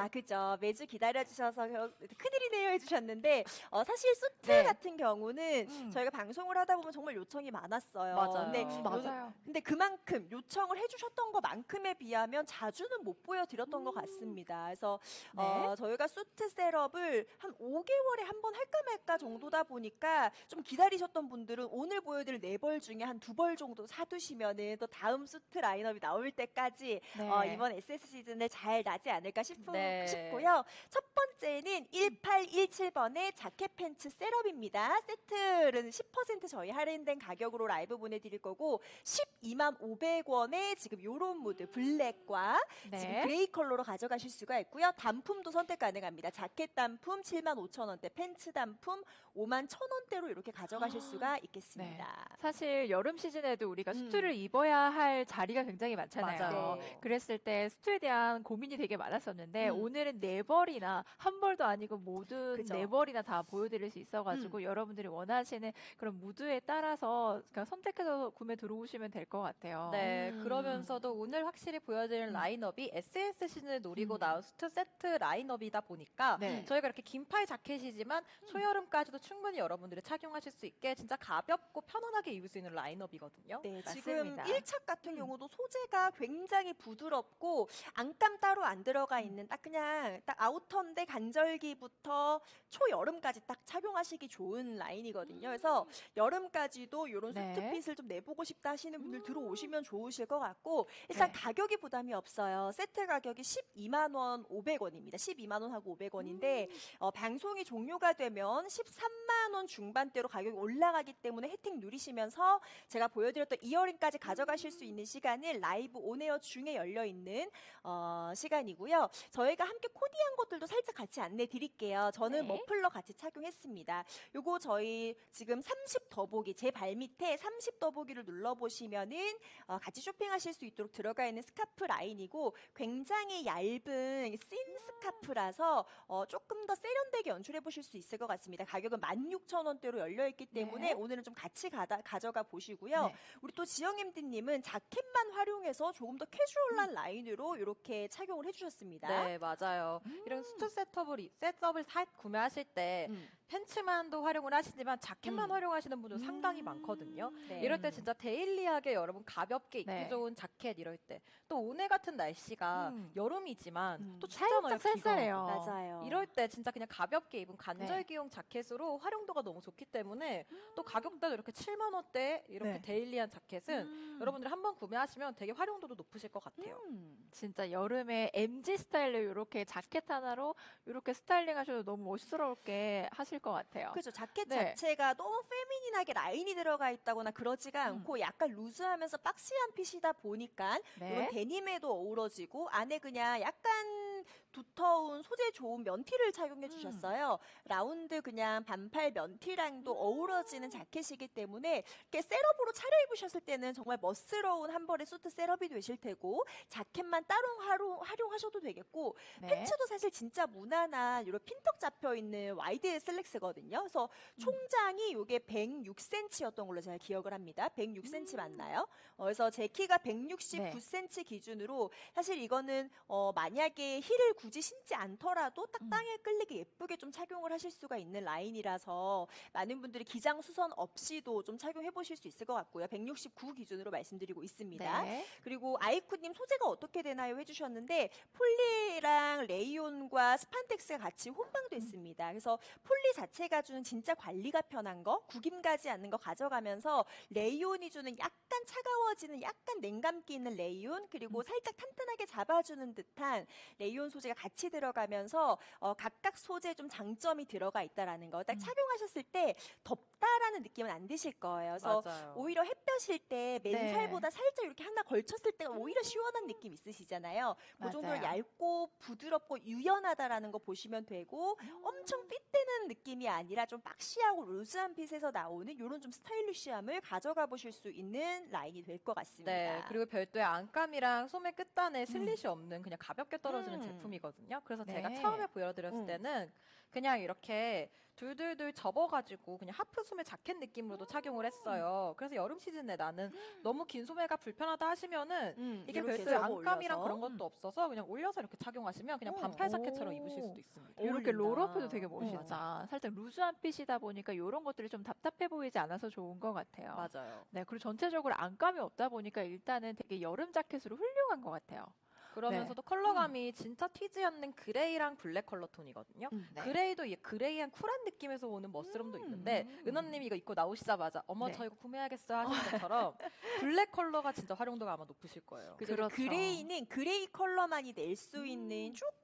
아, 그죠. 매주 기다려주셔서 겨- 큰일이네요 해주셨는데, 어, 사실 수트 네. 같은 경우는 음. 저희가 방송을 하다 보면 정말 요청이 많았어요. 맞아요. 근데, 음, 맞아요. 근데 그만큼 요청을 해주셨던 것만큼에 비하면 자주는 못 보여드렸던 것 같습니다. 그래서 네. 어, 저희가 수트 셋업을 한 5개월에 한 번 할까 말까 정도다 보니까 좀 기다리셨던 분들은 오늘 보여드릴 네 벌 중에 한 두 벌 정도 사두시면은 또 다음 수트 라인업이 나올 때까지 네. 어, 이번 SS 시즌에 잘 나지 않을까 싶, 네. 싶고요. 첫 번째는 1817번의 자켓 팬츠 셋업입니다. 세트는 10% 저희 할인된 가격으로 라이브 보내드릴 거고 12만 500원에 지금 요런 무드 블랙과 네. 지금 그레이 컬러로 가져가실 수가 있고요. 단품도 선택 가능합니다. 자켓 단품 7만 5천 원대, 팬츠 단품 5만 1천 원대로 이렇게 가져가실 수가 있겠습니다. 사실 여름 시즌에도 우리가 음. 수트를 입어야 할 자리가 굉장히 많잖아요. 맞아요. 네. 그랬을 때 수트에 대한 고민이 되게 많았었는데 음. 오늘은 네 벌이나 한 벌도 아니고 모든 그죠. 네 벌이나 다 보여드릴 수 있어가지고 음. 여러분들이 원하시는 그런 무드에 따라서 그냥 선택해서 구매 들어오시면 될 것 같아요. 네, 음. 그러면서도 오늘 확실히 보여드릴 라인업이 SS 시즌을 노리고 나온 수트 세트 라인업이다 보니까 네. 저희가 이렇게 긴팔 자켓이지만 초여름까지도 충분히 여러분들이 착용하실 수 있게 진짜 가볍고 편안하게 입을 수 있는 라인업이거든요. 네, 지금 맞습니다. 1차 같은 경우도 소재가 굉장히 부드럽고 안감 따로 안 들어가 있는 딱 그냥 딱 아우터인데 간절기부터 초여름까지 딱 착용하시기 좋은 라인이거든요. 그래서 여름까지도 이런 네. 수트핏을 좀 내보고 싶다 하시는 분들 들어오시면 좋으실 것 같고 일단 네. 가격이 부담이 없어요. 세트 가격이 12만 원 500원입니다. 12만 원하고 500원인데 어, 방송이 종료가 되면 13만 원 중반대로 가격이 올라가기 때문에 혜택 누리시면서 제가 보여드렸던 이어링까지 가져가실 수 있는 시간은 라이브 온에어 중에 열려 있는 어, 시간이고요. 저희가 함께 코디한 것들도 살짝 같이 안내 드릴게요. 저는 네. 머플러 같이 착용했습니다. 요거 저희 지금 30 더보기 제 발 밑에 30 더보기를 눌러 보시면은 어, 같이 쇼핑하실 수 있도록 들어가 있는 스카프 라인이고 굉장히 얇은 쓴 스카프라서 어, 조금 더 세련되게 연출해 보실 수 있을 것 같습니다. 가격은 16,000원대로 열려 있기 때문에 네. 오늘은 좀 같이 가다, 가져가 보시고요. 네. 우리 또 지영님님은 자켓만 활용해서 조금 더 캐주얼한 라인으로 이렇게 착용을 해주셨습니다. 네, 맞 아요. 이런 수트 셋업을, 이- 셋업을 사, 구매하실 때 음. 팬츠만도 활용을 하시지만 자켓만 음. 활용하시는 분들 상당히 많거든요. 네. 이럴 때 진짜 데일리하게 여러분 가볍게 입기 네. 좋은 자켓 이럴 때 또 오늘 같은 날씨가 음. 여름이지만 음. 또 춥잖아요. 쌀쌀해요. 맞아요. 이럴 때 진짜 그냥 가볍게 입은 간절기용 자켓으로 활용도가 너무 좋기 때문에 또 가격대도 이렇게 7만 원대 이렇게 네. 데일리한 자켓은 여러분들이 한번 구매하시면 되게 활용도도 높으실 것 같아요. 음. 진짜 여름에 MG 스타일로 이렇게 자켓 하나로 이렇게 스타일링 하셔도 너무 멋스럽게 하실 것 같아요. 그렇죠. 자켓 네. 자체가 너무 페미닌하게 라인이 들어가 있다거나 그러지가 않고 약간 루즈하면서 박시한 핏이다 보니까 네. 이런 데님에도 어우러지고 안에 그냥 약간 두터운 소재 좋은 면티를 착용해 주셨어요. 라운드 그냥 반팔 면티랑도 어우러지는 자켓이기 때문에 이렇게 셋업으로 차려입으셨을 때는 정말 멋스러운 한 벌의 수트 셋업이 되실 테고 자켓만 따로 활용, 활용하셔도 되겠고 네. 팬츠도 사실 진짜 무난한 이런 핀턱 잡혀 있는 와이드 슬랙스거든요. 그래서 총장이 이게 106cm였던 걸로 제가 기억을 합니다. 106cm 맞나요? 어, 그래서 제 키가 169cm 기준으로 사실 이거는 어, 만약에 힐을 굳이 신지 않더라도 딱 땅에 끌리게 예쁘게 좀 착용을 하실 수가 있는 라인이라서 많은 분들이 기장 수선 없이도 좀 착용해 보실 수 있을 것 같고요. 169 기준으로 말씀드리고 있습니다. 네. 그리고 아이쿠님 소재가 어떻게 되나요 해주셨는데 폴리랑 레이온과 스판텍스가 같이 혼방됐습니다. 그래서 폴리 자체가 주는 진짜 관리가 편한 거, 구김 가지 않는 거 가져가면서 레이온이 주는 약간 차가워지는 약간 냉감기 있는 레이온 그리고 살짝 탄탄하게 잡아주는 듯한 레이온 소재 가 같이 들어가면서 어, 각각 소재 좀 장점이 들어가 있다라는 거. 딱 착용하셨을 때 덥다라는 느낌은 안 드실 거예요. 그래서 맞아요. 오히려 햇볕일 때 맨살보다 살짝 이렇게 하나 걸쳤을 때가 오히려 시원한 느낌 있으시잖아요. 그 정도로. 얇고 부드럽고 유연하다라는 거 보시면 되고 엄청 핏되는 느낌이 아니라 좀 박시하고 루즈한 핏에서 나오는 이런 좀 스타일리시함을 가져가 보실 수 있는 라인이 될 것 같습니다. 네, 그리고 별도의 안감이랑 소매 끝단에 슬릿이 없는 그냥 가볍게 떨어지는 음. 제품이거든요. 제품이거든요. 그래서 제가 네. 처음에 보여드렸을 음. 때는 그냥 이렇게 둘둘둘 접어가지고 그냥 하프 소매 자켓 느낌으로도 착용을 했어요. 그래서 여름 시즌에 나는 너무 긴 소매가 불편하다 하시면은 음, 이게 별도의 안감이랑 올려서. 그런 것도 없어서 그냥 올려서 이렇게 착용하시면 그냥 어. 반팔 자켓처럼 오. 입으실 수도 있습니다. 이렇게. 롤업해도 되게 음, 멋있다. 살짝 루즈한 핏이다 보니까 이런 것들이 좀 답답해 보이지 않아서 좋은 것 같아요. 맞아요. 네, 그리고 전체적으로 안감이 없다 보니까 일단은 되게 여름 자켓으로 훌륭한 것 같아요. 그러면서도 컬러감이 진짜 튀지 않는 그레이랑 블랙 컬러 톤이거든요. 음. 네. 그레이도 이 그레이한 쿨한 느낌에서 오는 멋스럼도 있는데 은하님이 이거 입고 나오시자마자 어머 네. 저 이거 구매하겠어요 하신 것처럼 블랙 컬러가 진짜 활용도가 아마 높으실 거예요. 그렇죠. 그레이는 그레이 컬러만이 낼수 음. 있는 조금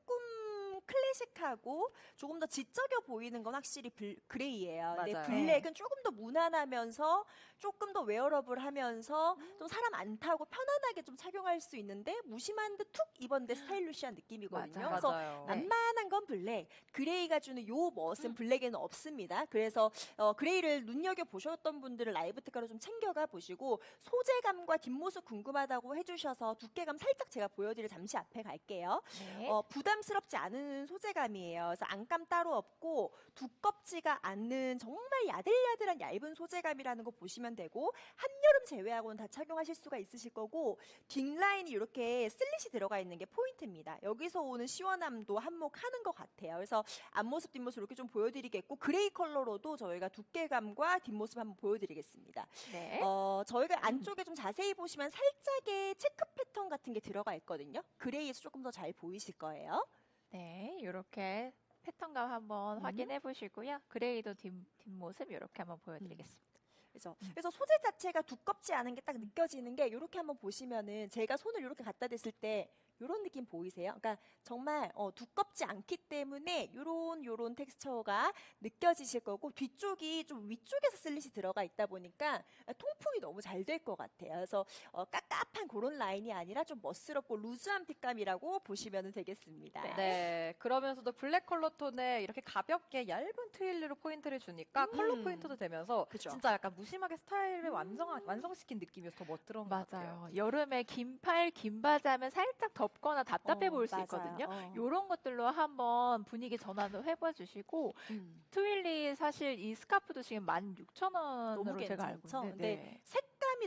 클래식하고 조금 더 지적여 보이는 건 확실히 블- 그레이예요. 근데 맞아요. 블랙은 조금 더 무난하면서 조금 더 웨어러블 하면서 음. 좀 사람 안 타고 편안하게 좀 착용할 수 있는데 무심한 듯 툭 입었는데 스타일리시한 느낌이거든요. 맞아요. 그래서 맞아요. 네. 만만한 건 블랙. 그레이가 주는 요 음. 멋은 블랙에는 없습니다. 그래서 어, 그레이를 눈여겨 보셨던 분들은 라이브 특가로 좀 챙겨가 보시고 소재감과 뒷모습 궁금하다고 해주셔서 두께감 살짝 제가 보여드릴 잠시 앞에 갈게요. 네. 어, 부담스럽지 않은 소재감이에요. 그래서 안감 따로 없고 두껍지가 않는 정말 야들야들한 얇은 소재감이라는 거 보시면 되고 한여름 제외하고는 다 착용하실 수가 있으실 거고 뒷라인이 이렇게 슬릿이 들어가 있는 게 포인트입니다. 여기서 오는 시원함도 한몫하는 것 같아요. 그래서 앞모습 뒷모습 이렇게 좀 보여드리겠고 그레이 컬러로도 저희가 두께감과 뒷모습 한번 보여드리겠습니다. 네. 어, 저희가 안쪽에 좀 자세히 보시면 살짝의 체크 패턴 같은 게 들어가 있거든요. 그레이에서 조금 더 잘 보이실 거예요. 네, 이렇게 패턴감 한번 음. 확인해 보시고요. 그레이도 뒷, 뒷모습 이렇게 한번 보여드리겠습니다. 그래서, 음. 그래서 소재 자체가 두껍지 않은 게 딱 느껴지는 게 이렇게 한번 보시면은 제가 손을 이렇게 갖다 댔을 때 이런 느낌 보이세요? 그러니까 정말 어, 두껍지 않기 때문에 요런 요런 텍스처가 느껴지실 거고 뒤쪽이 좀 위쪽에서 슬릿이 들어가 있다 보니까 통풍이 너무 잘 될 것 같아요. 그래서 어, 깝깝한 그런 라인이 아니라 좀 멋스럽고 루즈한 핏감이라고 보시면 되겠습니다. 네, 그러면서도 블랙 컬러 톤에 이렇게 가볍게 얇은 트윌리로 포인트를 주니까 컬러 음. 포인트도 되면서 그죠. 진짜 약간 무심하게 스타일을 완성 완성시킨 느낌이어서 더 멋들어온 것 같아요. 맞아요. 여름에 긴 팔, 긴 바지 하면 살짝 덥거나 답답해 어, 보일 수 맞아요. 있거든요. 어. 이런 것들로 한번 분위기 전환도 해봐 주시고 음. 트윌리 사실 이 스카프도 지금 16,000원으로 너무 제가 알고? 있는데 근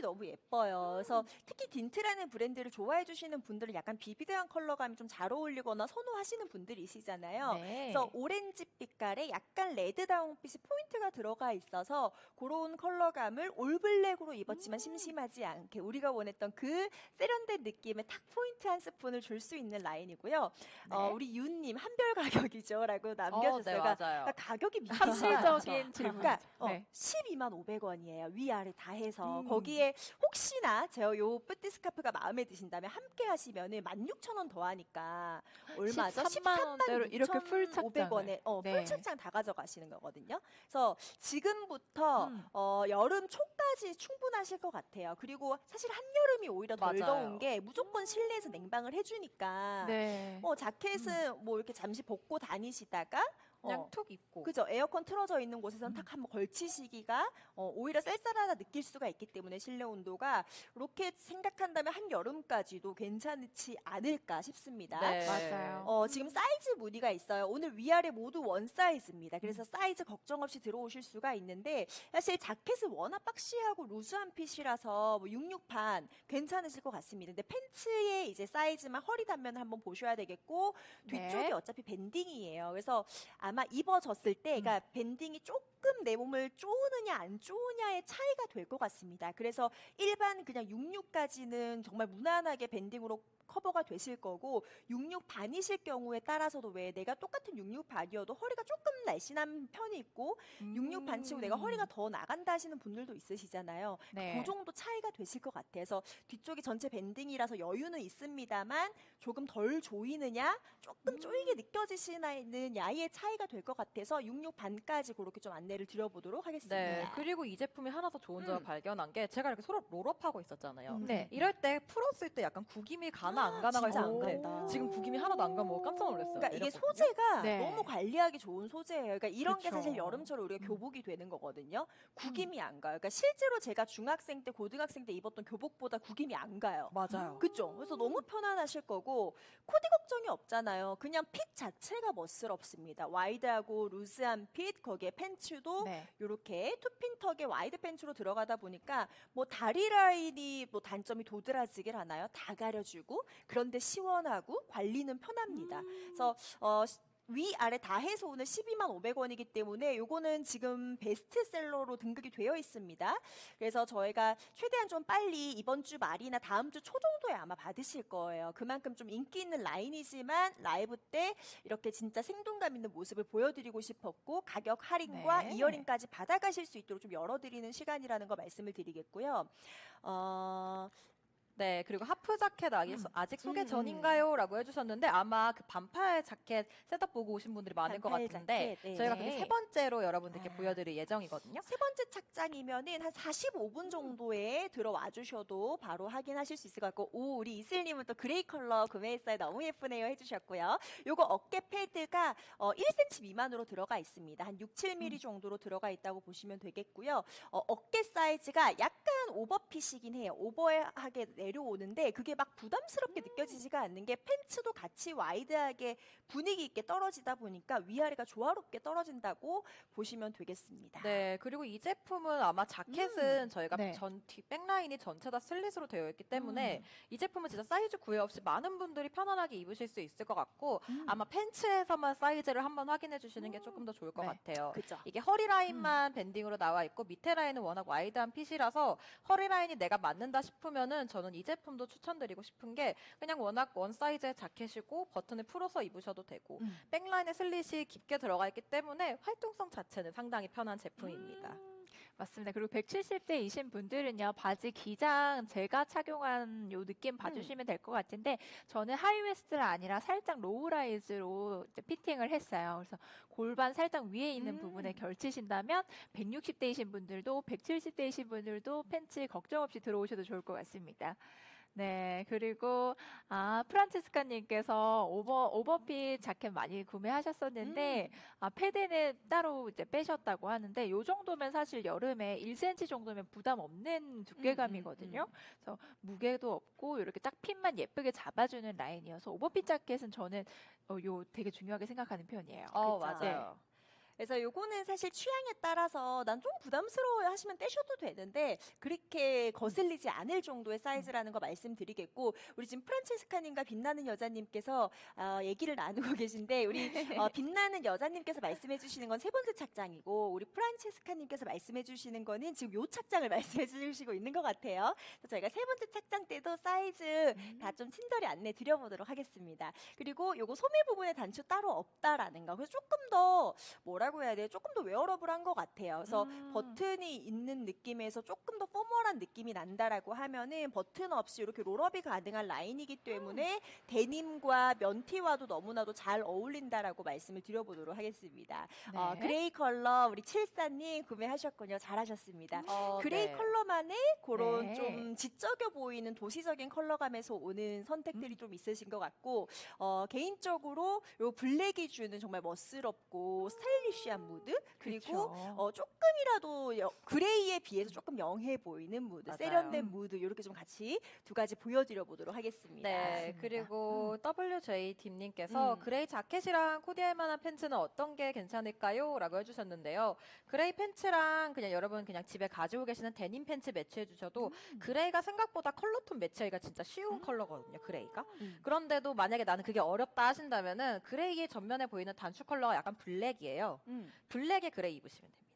데 색감이 너무 예뻐요. 그래서 특히 딘트라는 브랜드를 좋아해 주시는 분들은 약간 비비드한 컬러감이 좀 잘 어울리거나 선호하시는 분들이시잖아요. 네. 그래서 오렌지 빛깔에 약간 레드 다운 빛이 포인트가 들어가 있어서 그런 컬러감을 올블랙으로 입었지만 심심하지 않게 우리가 원했던 그 세련된 느낌의 탁 포인트 한 스푼을 줄 수 있는 라인이고요. 어, 네. 우리 윤님 한별 가격이죠라고 어, 네, 남겨주세요. 그러니까 맞아요. 가격이 미친 현실적인 질문. 그러니까 어, 네. 12만 500원이에요. 위아래 다 해서 음. 거기에 혹시나 제가 요 뿌띠 스카프가 마음에 드신다면 함께 하시면 은 16,000원 더 하니까 얼마죠? 13만 원대로 이렇게 풀. 500원에 어, 네. 풀 착장 다 가져가시는 거거든요. 그래서 지금부터 음. 어, 여름 초까지 충분하실 것 같아요. 그리고 사실 한여름이 오히려 덜 맞아요. 더운 게 무조건 실내에서 냉방을 해주니까 네. 어, 자켓은 뭐 이렇게 잠시 벗고 다니시다가 그냥 어, 툭 입고 그죠. 에어컨 틀어져 있는 곳에서는 탁 한번 걸치시기가 어, 오히려 쌀쌀하다 느낄 수가 있기 때문에 실내 온도가 이렇게 생각한다면 한 여름까지도 괜찮지 않을까 싶습니다. 네. 맞아요. 어, 지금 사이즈 문의가 있어요. 오늘 위아래 모두 원 사이즈입니다. 그래서 사이즈 걱정 없이 들어오실 수가 있는데 사실 자켓은 워낙 박시하고 루즈한 핏이라서 뭐 66판 괜찮으실 것 같습니다. 근데 팬츠의 이제 사이즈만 허리 단면을 한번 보셔야 되겠고 뒤쪽이 네. 어차피 밴딩이에요. 그래서 아마 입어졌을 때, 음. 그러니까 밴딩이 조금 내 몸을 쪼느냐 안 쪼느냐의 차이가 될 것 같습니다. 그래서 일반 그냥 66까지는 정말 무난하게 밴딩으로 커버가 되실 거고 66 반이실 경우에 따라서도 왜 내가 똑같은 66 반이어도 허리가 조금 날씬한 편이 있고 66 반 치고 내가 허리가 더 나간다 하시는 분들도 있으시잖아요. 음. 네. 그 정도 차이가 되실 것 같아서 뒤쪽이 전체 밴딩이라서 여유는 있습니다만 조금 덜 조이느냐 조금 쪼이게 느껴지시느냐의 차이가 될 것 같아서 66 반까지 그렇게 좀 안내를 드려보도록 하겠습니다. 네. 그리고 이 제품이 하나 더 좋은 점을 음. 발견한 게 제가 이렇게 서로 롤업하고 있었잖아요. 음. 네. 이럴 때 풀었을 때 약간 구김이 가나 가나 안 가나가 진짜 안 있었는데 간다. 지금 구김이 하나도 안 가면 깜짝 놀랐어요. 그러니까 이게 내렸거든요. 소재가 네. 너무 관리하기 좋은 소재예요. 그러니까 이런 게 그쵸. 사실 여름철에 우리가 음. 교복이 되는 거거든요. 구김이 안 가요. 그러니까 실제로 제가 중학생 때, 고등학생 때 입었던 교복보다 구김이 안 가요. 맞아요. 그죠? 그래서 너무 편안하실 거고 코디 걱정이 없잖아요. 그냥 핏 자체가 멋스럽습니다. 와이드하고 루즈한 핏 거기에 팬츠도 네. 이렇게 투핀턱에 와이드 팬츠로 들어가다 보니까 뭐 다리 라인이 뭐 단점이 도드라지길 하나요? 다 가려주고 그런데 시원하고 관리는 편합니다. 그래서 어, 시- 위 아래 다 해서 오늘 12만 500원이기 때문에 요거는 지금 베스트셀러로 등극이 되어 있습니다. 그래서 저희가 최대한 좀 빨리 이번 주 말이나 다음 주 초 정도에 아마 받으실 거예요. 그만큼 좀 인기 있는 라인이지만 라이브 때 이렇게 진짜 생동감 있는 모습을 보여드리고 싶었고 가격 할인과 네. 이어링까지 받아가실 수 있도록 좀 열어드리는 시간이라는 거 말씀을 드리겠고요. 어, 네, 그리고 하프 자켓 아직, 아직 소개 음, 음. 전인가요? 라고 해주셨는데 아마 그 반팔 자켓 셋업 보고 오신 분들이 많을 것 같은데 자켓, 네. 저희가 네. 그게 세 번째로 여러분들께 아. 보여드릴 예정이거든요. 세 번째 착장이면은 한 45분 정도에 들어와 주셔도 바로 확인하실 수 있을 것 같고, 오, 우리 이슬님은 또 그레이 컬러 구매했어요. 너무 예쁘네요. 해주셨고요. 요거 어깨 패드가 어, 1cm 미만으로 들어가 있습니다. 한 6, 7mm 정도로 들어가 있다고 보시면 되겠고요. 어, 어깨 사이즈가 약간 오버핏이긴 해요. 오버하게 내 려오는데 그게 막 부담스럽게 느껴지지가 않는 게 팬츠도 같이 와이드하게 분위기 있게 떨어지다 보니까 위아래가 조화롭게 떨어진다고 보시면 되겠습니다. 네, 그리고 이 제품은 아마 자켓은 저희가 네. 전뒤 백라인이 전체 다 슬릿으로 되어 있기 때문에 음. 이 제품은 진짜 사이즈 구애 없이 많은 분들이 편안하게 입으실 수 있을 것 같고 음. 아마 팬츠에서만 사이즈를 한번 확인해 주시는 게 조금 더 좋을 것 네. 같아요. 그죠. 이게 허리 라인만 밴딩으로 나와 있고 밑에 라인은 워낙 와이드한 핏이라서 허리 라인이 내가 맞는다 싶으면은 저는 이 제품도 추천드리고 싶은 게 그냥 워낙 원 사이즈의 자켓이고 버튼을 풀어서 입으셔도 되고 음. 백라인에 슬릿이 깊게 들어가 있기 때문에 활동성 자체는 상당히 편한 제품입니다. 맞습니다. 그리고 170대이신 분들은요, 바지 기장 제가 착용한 요 느낌 봐주시면 될 것 같은데, 저는 하이웨스트가 아니라 살짝 로우라이즈로 피팅을 했어요. 그래서 골반 살짝 위에 있는 음. 부분에 걸치신다면, 160대이신 분들도, 170대이신 분들도 팬츠 걱정 없이 들어오셔도 좋을 것 같습니다. 네, 그리고 아 프란체스카님께서 오버 오버핏 자켓 많이 구매하셨었는데 아 패드는 따로 이제 빼셨다고 하는데 요 정도면 사실 여름에 1cm 정도면 부담 없는 두께감이거든요. 그래서 무게도 없고 이렇게 딱 핏만 예쁘게 잡아주는 라인이어서 오버핏 자켓은 저는 어, 요 되게 중요하게 생각하는 편이에요. 어, 그쵸. 맞아요. 그래서 요거는 사실 취향에 따라서 난 좀 부담스러워 하시면 떼셔도 되는데 그렇게 거슬리지 않을 정도의 사이즈라는 거 말씀드리겠고 우리 지금 프란체스카님과 빛나는 여자님께서 어, 얘기를 나누고 계신데 우리 어, 빛나는 여자님께서 말씀해 주시는 건 세 번째 착장이고 우리 프란체스카님께서 말씀해 주시는 거는 지금 요 착장을 말씀해 주시고 있는 것 같아요. 그래서 저희가 세 번째 착장 때도 사이즈 다좀 친절히 안내 드려보도록 하겠습니다. 그리고 요거 소매 부분에 단추 따로 없다라는 거. 그래서 조금 더 뭐라 고 해야 돼요? 조금 더 웨어러블한 것 같아요. 그래서 음. 버튼이 있는 느낌에서 조금 더 포멀한 느낌이 난다라고 하면은 버튼 없이 이렇게 롤업이 가능한 라인이기 때문에 데님과 면티와도 너무나도 잘 어울린다라고 말씀을 드려보도록 하겠습니다. 어, 네. 그레이 컬러 우리 칠사님 구매하셨군요. 잘하셨습니다. 어, 그레이 네. 컬러만의 그런 네. 좀 지적여 보이는 도시적인 컬러감에서 오는 선택들이 좀 있으신 것 같고 어, 개인적으로 요 블랙이 주는 정말 멋스럽고 스타일리시 한 무드 그리고 그쵸. 어, 조금이라도 여- 그레이에 비해서 조금 영해 보이는 무드 맞아요. 세련된 음. 무드 이렇게 좀 같이 두 가지 보여드려 보도록 하겠습니다. 네, 맞습니다. 그리고 WJ팀님께서 음. 그레이 자켓이랑 코디할 만한 팬츠는 어떤 게 괜찮을까요? 라고 해주셨는데요. 그레이 팬츠랑 그냥 여러분 그냥 집에 가지고 계시는 데님 팬츠 매치해 주셔도 그레이가 생각보다 컬러톤 매치하기가 진짜 쉬운 컬러거든요, 그레이가. 음. 그런데도 만약에 나는 그게 어렵다 하신다면은 그레이의 전면에 보이는 단추 컬러가 약간 블랙이에요. 음. 블랙의 그레이 입으시면 됩니다.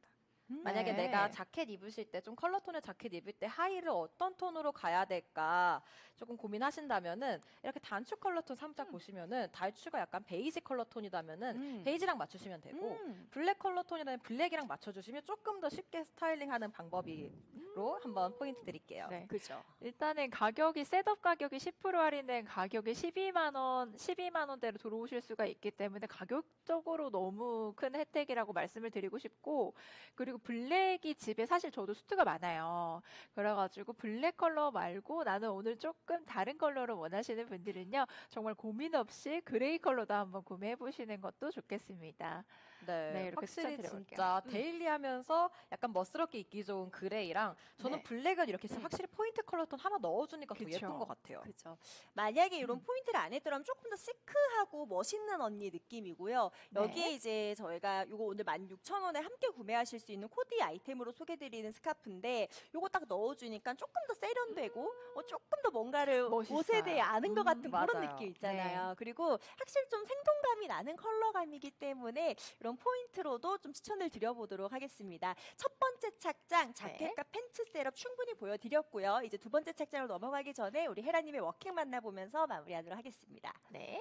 만약에 네. 내가 자켓 입으실 때 좀 컬러 톤의 자켓 입을 때 하의를 어떤 톤으로 가야 될까 조금 고민하신다면은 이렇게 단추 컬러 톤 살짝 보시면은 단추가 약간 베이지 컬러 톤이라면은 음. 베이지랑 맞추시면 되고 음. 블랙 컬러 톤이라면 블랙이랑 맞춰주시면 조금 더 쉽게 스타일링하는 방법으로 한번 포인트 드릴게요. 네. 그죠. 일단은 가격이 셋업 가격이 10% 할인된 가격이 12만 원, 12만 원대로 들어오실 수가 있기 때문에 가격적으로 너무 큰 혜택이라고 말씀을 드리고 싶고 그리고 그리고 블랙이 집에 사실 저도 수트가 많아요. 그래가지고 블랙 컬러 말고 나는 오늘 조금 다른 컬러를 원하시는 분들은요. 정말 고민 없이 그레이 컬러도 한번 구매해 보시는 것도 좋겠습니다. 네, 네, 이렇게 확실히. 진짜 음. 데일리하면서 약간 멋스럽게 입기 좋은 그레이랑 저는 네. 블랙은 이렇게 음. 확실히 포인트 컬러 톤 하나 넣어주니까 더 그쵸. 예쁜 것 같아요. 그렇죠. 만약에 이런 음. 포인트를 안 했더라면 조금 더 시크하고 멋있는 언니 느낌이고요. 네. 여기에 이제 저희가 이거 오늘 16,000원에 함께 구매하실 수 있는 코디 아이템으로 소개드리는 스카프인데 이거 딱 넣어주니까 조금 더 세련되고 어, 조금 더 뭔가를 멋있어요. 옷에 대해 아는 것 음, 같은 그런 맞아요. 느낌 있잖아요. 그리고 확실히 좀 생동감이 나는 컬러감이기 때문에 이런 포인트로도 좀 추천을 드려보도록 하겠습니다. 첫 번째 착장 자켓과 팬츠 셋업 충분히 보여드렸고요. 이제 두 번째 착장으로 넘어가기 전에 우리 헤라님의 워킹 만나보면서 마무리하도록 하겠습니다. 네.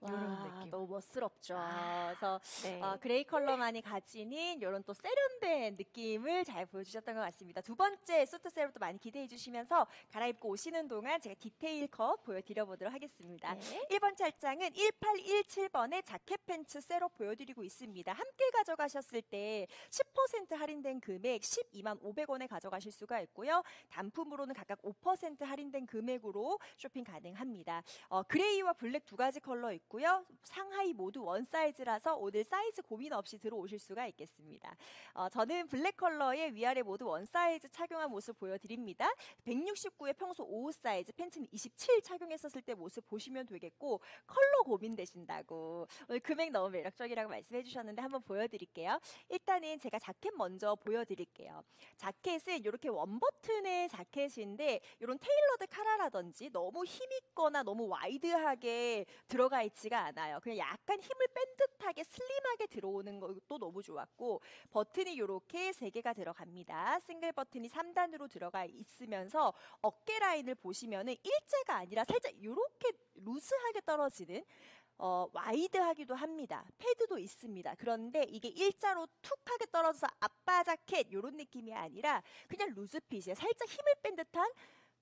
와, 느낌. 너무 멋스럽죠. 아, 그래서 네. 어, 그레이 컬러만이 가지는 이런 또 세련된 느낌을 잘 보여주셨던 것 같습니다. 두 번째 수트 셋업도 많이 기대해 주시면서 갈아입고 오시는 동안 제가 디테일 컷 보여드려 보도록 하겠습니다. 네. 1번 찰장은 1817번의 자켓 팬츠 셋업 보여드리고 있습니다. 함께 가져가셨을 때 10% 할인된 금액 12만 500원에 가져가실 수가 있고요. 단품으로는 각각 5% 할인된 금액으로 쇼핑 가능합니다. 어, 그레이와 블랙 두 가지 컬러 있고요. 상하이 모두 원 사이즈라서 오늘 사이즈 고민 없이 들어오실 수가 있겠습니다. 어, 저는 블랙 컬러의 위아래 모두 원 사이즈 착용한 모습 보여드립니다. 169의 평소 5 사이즈 팬츠는 27 착용했었을 때 모습 보시면 되겠고 컬러 고민되신다고 오늘 금액 너무 매력적이라고 말씀해 주셨는데 한번 보여드릴게요. 일단은 제가 자켓 먼저 보여드릴게요. 자켓은 이렇게 원 버튼의 자켓인데 이런 테일러드 카라라든지 너무 힘있거나 너무 와이드하게 들어가 있지가 않아요. 그냥 약간 힘을 뺀 듯하게 슬림하게 들어오는 것도 너무 좋았고 버튼이 이렇게 세 개가 들어갑니다. 싱글 버튼이 3단으로 들어가 있으면서 어깨 라인을 보시면은 일자가 아니라 살짝 이렇게 루스하게 떨어지는 어, 와이드하기도 합니다. 패드도 있습니다. 그런데 이게 일자로 툭하게 떨어져서 아빠 자켓 이런 느낌이 아니라 그냥 루즈핏이에요. 살짝 힘을 뺀 듯한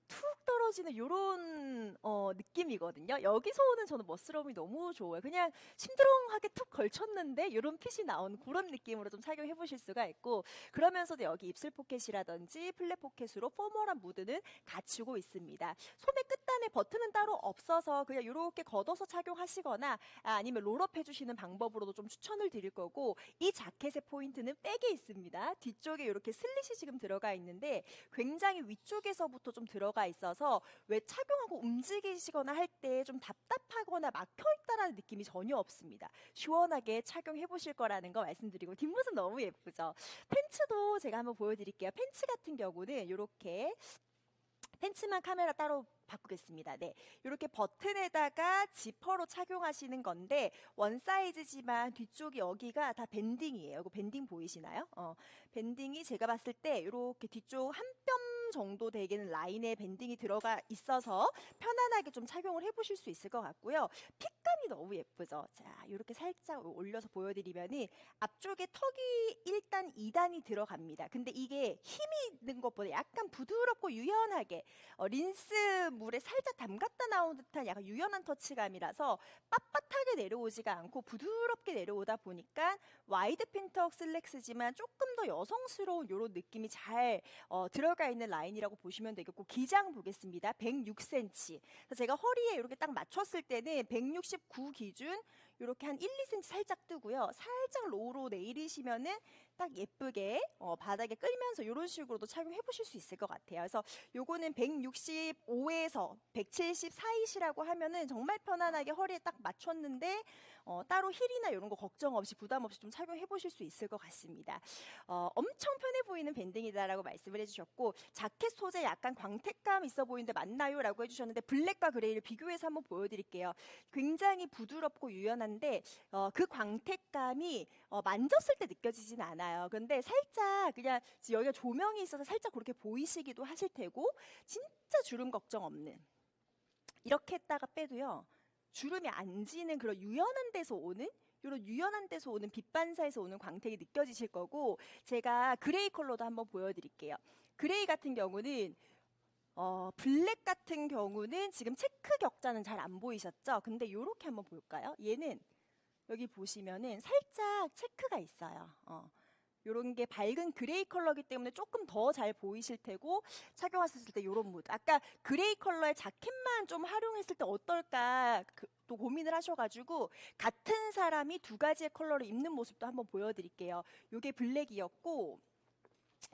툭 떨어지는 이런 어, 느낌이거든요. 여기서 오는 저는 멋스러움이 너무 좋아요. 그냥 심드렁하게 툭 걸쳤는데 이런 핏이 나오는 그런 느낌으로 좀 착용해 보실 수가 있고 그러면서도 여기 입술 포켓이라든지 플랫 포켓으로 포멀한 무드는 갖추고 있습니다. 소매 끝단에 버튼은 따로 없어서 그냥 이렇게 걷어서 착용하시거나 아, 아니면 롤업 해주시는 방법으로도 좀 추천을 드릴 거고 이 자켓의 포인트는 백에 있습니다. 뒤쪽에 이렇게 슬릿이 지금 들어가 있는데 굉장히 위쪽에서부터 좀 들어가 있어서 왜 착용하고 움직이시거나 할 때 좀 답답하거나 막혀 있다라는 느낌이 전혀 없습니다. 시원하게 착용해 보실 거라는 거 말씀드리고 뒷모습 너무 예쁘죠. 팬츠도 제가 한번 보여드릴게요. 팬츠 같은 경우는 이렇게 팬츠만 카메라 따로 바꾸겠습니다. 네. 이렇게 버튼에다가 지퍼로 착용하시는 건데 원 사이즈지만 뒤쪽이 여기가 다 밴딩이에요. 이거 밴딩 보이시나요? 어, 밴딩이 제가 봤을 때 이렇게 뒤쪽 한 뼘 정도 되는 라인에 밴딩이 들어가 있어서 편안하게 좀 착용을 해보실 수 있을 것 같고요. 핏감이 너무 예쁘죠. 자, 이렇게 살짝 올려서 보여드리면은 앞쪽에 턱이 1단, 2단이 들어갑니다. 근데 이게 힘이 있는 것보다 약간 부드럽고 유연하게 어, 린스 물에 살짝 담갔다 나온 듯한 약간 유연한 터치감이라서 빳빳하게 내려오지가 않고 부드럽게 내려오다 보니까 와이드 핀턱 슬랙스지만 조금 더 여성스러운 이런 느낌이 잘 어, 들어가 있는 라인 이라고 보시면 되겠고 기장 보겠습니다. 106cm. 그래서 제가 허리에 이렇게 딱 맞췄을 때는 169 기준 이렇게 한 1, 2cm 살짝 뜨고요. 살짝 로우로 내리시면은 딱 예쁘게 어, 바닥에 끌면서 이런 식으로도 착용해 보실 수 있을 것 같아요. 그래서 요거는 165에서 170 사이시라고 하면은 정말 편안하게 허리에 딱 맞췄는데 어, 따로 힐이나 이런 거 걱정 없이 부담 없이 좀 착용해 보실 수 있을 것 같습니다. 어, 엄청 편해 보이는 밴딩이다라고 말씀을 해주셨고 자켓 소재 약간 광택감 있어 보이는데 맞나요?라고 해주셨는데 블랙과 그레이를 비교해서 한번 보여드릴게요. 굉장히 부드럽고 유연한데 어, 그 광택감이 어, 만졌을 때 느껴지진 않아요. 근데 살짝 그냥 여기가 조명이 있어서 살짝 그렇게 보이시기도 하실 테고 진짜 주름 걱정 없는 이렇게 했다가 빼도요. 주름이 안 지는 그런 유연한 데서 오는 이런 유연한 데서 오는 빛 반사에서 오는 광택이 느껴지실 거고 제가 그레이 컬러도 한번 보여드릴게요. 그레이 같은 경우는 어, 블랙 같은 경우는 지금 체크 격자는 잘 안 보이셨죠? 근데 요렇게 한번 볼까요? 얘는 여기 보시면은 살짝 체크가 있어요. 어. 요런 게 밝은 그레이 컬러기 때문에 조금 더 잘 보이실 테고 착용하셨을 때 요런 무드. 아까 그레이 컬러의 자켓만 좀 활용했을 때 어떨까 그, 또 고민을 하셔가지고 같은 사람이 두 가지의 컬러를 입는 모습도 한번 보여드릴게요. 요게 블랙이었고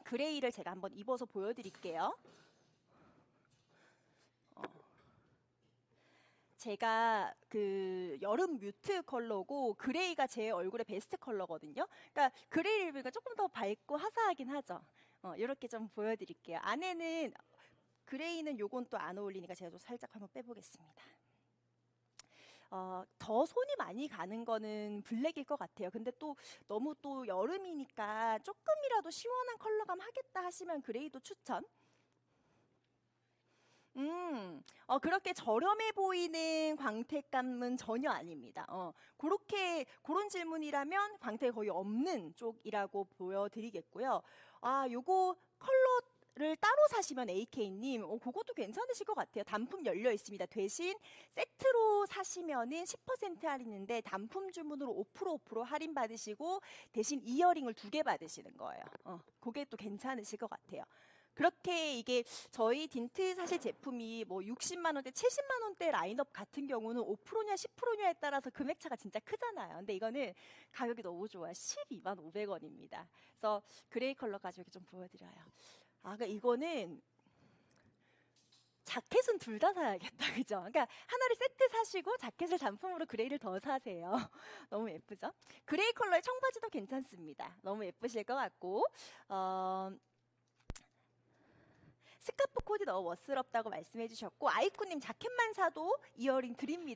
그레이를 제가 한번 입어서 보여드릴게요. 제가 그 여름 뮤트 컬러고 그레이가 제 얼굴의 베스트 컬러거든요. 그러니까 그레이를 입으니까 조금 더 밝고 화사하긴 하죠. 어, 이렇게 좀 보여드릴게요. 안에는 그레이는 요건 또 안 어울리니까 제가 좀 살짝 한번 빼보겠습니다. 어, 더 손이 많이 가는 거는 블랙일 것 같아요. 근데 또 너무 또 여름이니까 조금이라도 시원한 컬러감 하겠다 하시면 그레이도 추천. 음, 어, 그렇게 저렴해 보이는 광택감은 전혀 아닙니다. 어, 그렇게, 그런 질문이라면 광택 거의 없는 쪽이라고 보여드리겠고요. 아, 요거 컬러 를 따로 사시면 AK님, 어, 그것도 괜찮으실 것 같아요. 단품 열려 있습니다. 대신 세트로 사시면은 10% 할인인데 단품 주문으로 5% 5% 할인 받으시고 대신 이어링을 두 개 받으시는 거예요. 어, 그게 또 괜찮으실 것 같아요. 그렇게 이게 저희 딘트 사실 제품이 뭐 60만 원대, 70만 원대 라인업 같은 경우는 5%냐 10%냐에 따라서 금액 차가 진짜 크잖아요. 근데 이거는 가격이 너무 좋아요. 12만 500원입니다. 그래서 그레이 컬러 가지고 이렇게 좀 보여드려요. 아, 그러니까 이거는 자켓은 둘 다 사야겠다, 그죠? 그러니까 하나를 세트 사시고 자켓을 단품으로 그레이를 더 사세요. 너무 예쁘죠? 그레이 컬러의 청바지도 괜찮습니다. 너무 예쁘실 것 같고, 어, 스카프 코디 너무 멋스럽다고 말씀해 주셨고 아이쿠님 자켓만 사도 이어링 드립니다.